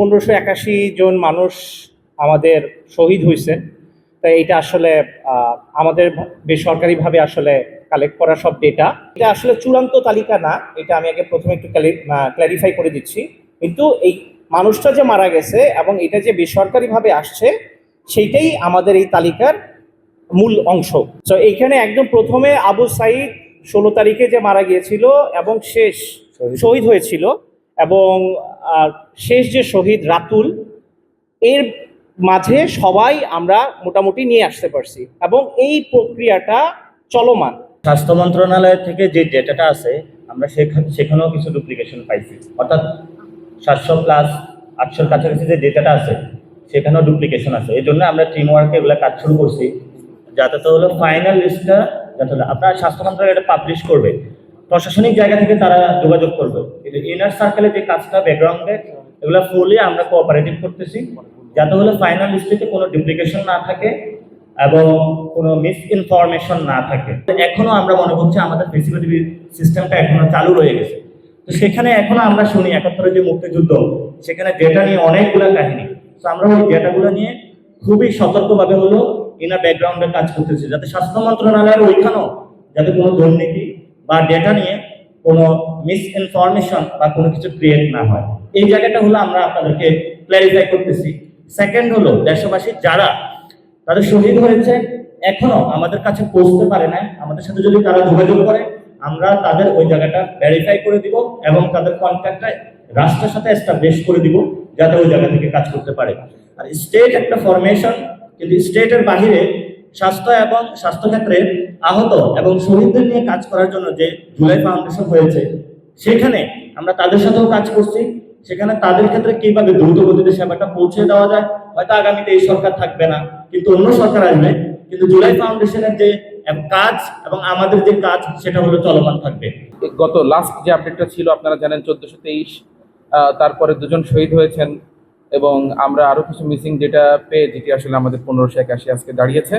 পনেরোশো একাশি জন মানুষ আমাদের শহীদ হয়েছে তাই এটা আসলে আমাদের বেসরকারিভাবে আসলে কালেক্ট করা সব ডেটা এটা আসলে চূড়ান্ত তালিকা না এটা আমি আগে প্রথমে একটু ক্ল্যারিফাই করে দিচ্ছি। কিন্তু এই মানুষটা যে মারা গেছে এবং এটা যে বেসরকারিভাবে আসছে সেইটাই আমাদের এই তালিকার মূল অংশ। তো এইখানে একদম প্রথমে আবু সাইদ ষোলো তারিখে যে মারা গিয়েছিল এবং শেষ শহীদ হয়েছিল এবং শেষ যে শহীদ রাতুল, এর মাঝে সবাই আমরা মোটামুটি নিয়ে আসতে পারছি এবং এই প্রক্রিয়াটা চলমান। স্বাস্থ্য মন্ত্রণালয় থেকে যে ডেটাটা আছে, আমরা সেখানে সেখানেও কিছু ডুপ্লিকেশন পাইছি। অর্থাৎ সাতশো প্লাস আটশোর কাছাকাছি যে ডেটাটা আছে, সেখানেও ডুপ্লিকেশন আছে। এই জন্য আমরা টিম ওয়ার্কে এগুলো কাজ শুরু করছি। যাতে তো হলো ফাইনাল লিস্টটা যাতে হলো আপনার স্বাস্থ্য মন্ত্রণালয় এটা পাবলিশ করবে। প্রশাসনিক জায়গা থেকে তারা যোগাযোগ করবে। কিন্তু ইনার সার্কেলে যে কাজটা ব্যাকগ্রাউন্ডে এগুলো ফুলি আমরা কোঅপারেটিভ করতেছি। যাতে হলো ফাইনাল লিস্টে কোনো ডুপ্লিকেশন না থাকে এবং কোনো মিস ইনফরমেশন না থাকে। এখনও আমরা মনে করছি আমাদের ফেসিলিটি সিস্টেমটা এখনও চালু রয়ে গেছে। তো সেখানে এখনও আমরা শুনি একাত্তরের যে মুক্তিযুদ্ধ, সেখানে ডেটা নিয়ে অনেকগুলো কাহিনী। তো আমরা ওই ডেটাগুলো নিয়ে খুবই সতর্কভাবে হলো ইনার ব্যাকগ্রাউন্ডে কাজ করতেছি। যাতে স্বাস্থ্য মন্ত্রণালয়ের ওইখানেও যাতে কোনো দুর্নীতি বা ডেটা নিয়ে কোনো মিস ইনফরমেশন বা কোনো কিছু ক্রিয়েট না হয়। এই জায়গাটা হলো আমরা আপনাদেরকে ক্ল্যারিফাই করতেছি। সেকেন্ড হলো দেশবাসী যারা, তাদের শহীদ হয়েছে, এখনও আমাদের কাছে পৌঁছতে পারে না আমাদের সাথে যদি তারা যোগাযোগ করে, আমরা তাদের ওই জায়গাটা ভেরিফাই করে দিব এবং তাদের কন্ট্যাক্টটা রাষ্ট্রের সাথে এস্টাবলিশ করে দিব, যাতে ওই জায়গা থেকে কাজ করতে পারে। আর স্টেট একটা ফরমেশন কিন্তু স্টেটের বাহিরে স্বাস্থ্য এবং স্বাস্থ্য ক্ষেত্রে আহত এবং শহীদদের নিয়ে কাজ করার জন্য যে জুলাই ফাউন্ডেশন হয়েছে, সেখানে আমরা তাদের সাথেও কাজ করছি। সেখানে তাদের ক্ষেত্রে কীভাবে দ্রুত গতিতে সেবাটা পৌঁছে দেওয়া যায়, হয়তো আগামীতে এই সরকার থাকবে না, কিন্তু অন্য সরকার আসবে। কিন্তু জুলাই ফাউন্ডেশনের যে কাজ এবং আমাদের যে কাজ, সেটা হলো চলমান থাকবে। গত লাস্ট যে আপডেটটা ছিল, আপনারা জানেন চোদ্দশো তেইশ তারপরে দুজন শহীদ হয়েছেন। এবং আমরা আরও কিছু মিসিং ডেটা পেয়ে যেটি আসলে আমাদের পনেরোশো একাশি আজকে দাঁড়িয়েছে।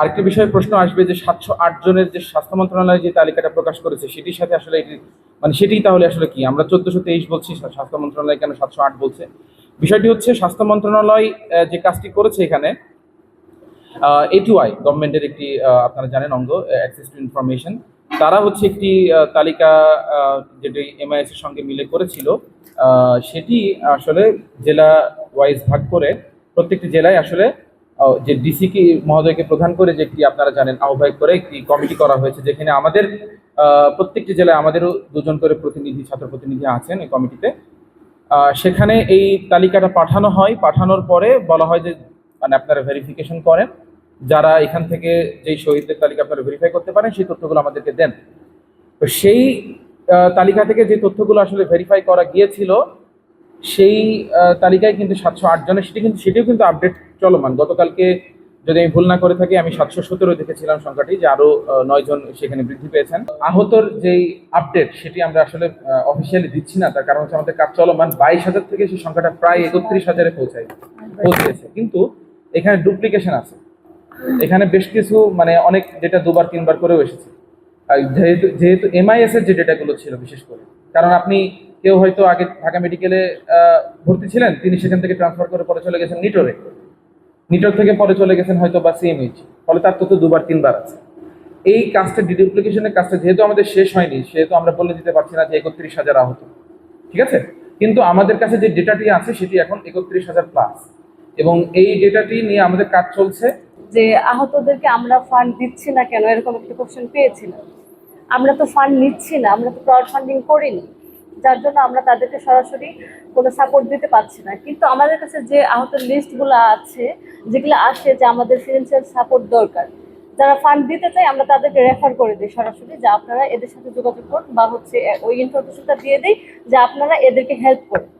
আরেকটি বিষয়ে প্রশ্ন আসবে যে সাতশো আট জনের যে স্বাস্থ্য মন্ত্রণালয় যে তালিকাটা প্রকাশ করেছে, সেটির সাথে আসলে এটি মানে সেটি তাহলে আসলে কি? আমরা চোদ্দোশো তেইশ বলছি স্বাস্থ্য মন্ত্রণালয় কেন সাতশো আট বলছে? বিষয়টি হচ্ছে স্বাস্থ্য মন্ত্রণালয় যে কাজটি করেছে এখানে এটুআই গভর্নমেন্টের একটি আপনারা জানেন অঙ্গ অ্যাক্সেস টু ইনফরমেশন তারা হচ্ছে একটি তালিকা যেটি এমআইএস এর সঙ্গে মিলে করেছিল সেটি আসলে জেলা ওয়াইজ ভাগ করে প্রত্যেকটি জেলায় আসলে যে ডিসি কি, মহোদয়কে প্রধান করে যে একটি আপনারা জানেন, আহ্বায়ক করে একটি কমিটি করা হয়েছে, যেখানে আমাদের প্রত্যেকটি জেলায় আমাদেরও দুজন করে প্রতিনিধি, ছাত্র প্রতিনিধি আছেন এই কমিটিতে। সেখানে এই তালিকাটা পাঠানো হয়। পাঠানোর পরে বলা হয় যে মানে আপনারা ভেরিফিকেশন করেন। যারা এখান থেকে যেই শহীদদের তালিকা আপনারা ভেরিফাই করতে পারেন সেই তথ্যগুলো আমাদেরকে দেন। তো সেই তালিকা থেকে যে তথ্যগুলো আসলে ভেরিফাই করা গিয়েছিল সেই তালিকায় কিন্তু সাতশো আট জনের সেটি কিন্তু সেটিও কিন্তু আপডেট চলমান। গতকালকে যদি আমি ভুল না করে থাকি আমি সাতশো সতেরো দেখেছিলাম সংখ্যাটি যে আরও আহ, নয় জন সেখানে বৃদ্ধি পেয়েছেন। আহতর যেই আপডেট সেটি আমরা আসলে অফিসিয়ালি দিচ্ছি না। তার কারণ হচ্ছে আমাদের কাজ চলমান। বাইশ হাজার থেকে সেই সংখ্যাটা প্রায় একত্রিশ হাজারে পৌঁছায় পৌঁছেছে। কিন্তু এখানে ডুপ্লিকেশন আছে। এখানে বেশ কিছু মানে অনেক ডেটা দুবার, তিনবার করেও এসেছে। যেহেতু যেহেতু এমআইএস এর যে ডেটাগুলো ছিল, বিশেষ করে, কারণ আপনি কেউ হয়তো আগে ঢাকা মেডিকেলে ভর্তি ছিলেন, তিনি সেখান থেকে ট্রান্সফার করে পরে চলে গেছেন নিটোরে নিটোর থেকে পরে চলে গেছেন হয়তো বা সিএমএইচ ফলে তার তথ্য দুবার, তিনবার আছে। এই কাজটা ডিডুপ্লিকেশনের কাজটা যেহেতু আমাদের শেষ হয়নি, সেহেতু আমরা বলে দিতে পারছি না যে একত্রিশ হাজার আহত। ঠিক আছে? কিন্তু আমাদের কাছে যে ডেটাটি আছে, সেটি এখন একত্রিশ হাজার প্লাস এবং এই ডেটাটি নিয়ে আমাদের কাজ চলছে যে আহতদেরকে আমরা ফান্ড দিচ্ছি না কেন? এরকম একটা কোশ্চেন পেয়েছিলাম। আমরা তো ফান্ড নিচ্ছি না, আমরা তো ক্রাউড ফান্ডিং করিনি। যার জন্য আমরা তাদেরকে সরাসরি কোনো সাপোর্ট দিতে পারছি না। কিন্তু আমাদের কাছে যে আহত লিস্টগুলো আছে, যেগুলো আসে যে আমাদের ফিনান্সিয়াল সাপোর্ট দরকার, যারা ফান্ড দিতে চায়, আমরা তাদেরকে রেফার করে দিই সরাসরি যে আপনারা এদের সাথে যোগাযোগ করুন বা হচ্ছে, ওই ইনফরমেশনটা দিয়ে দিই যে আপনারা এদেরকে হেল্প করুন।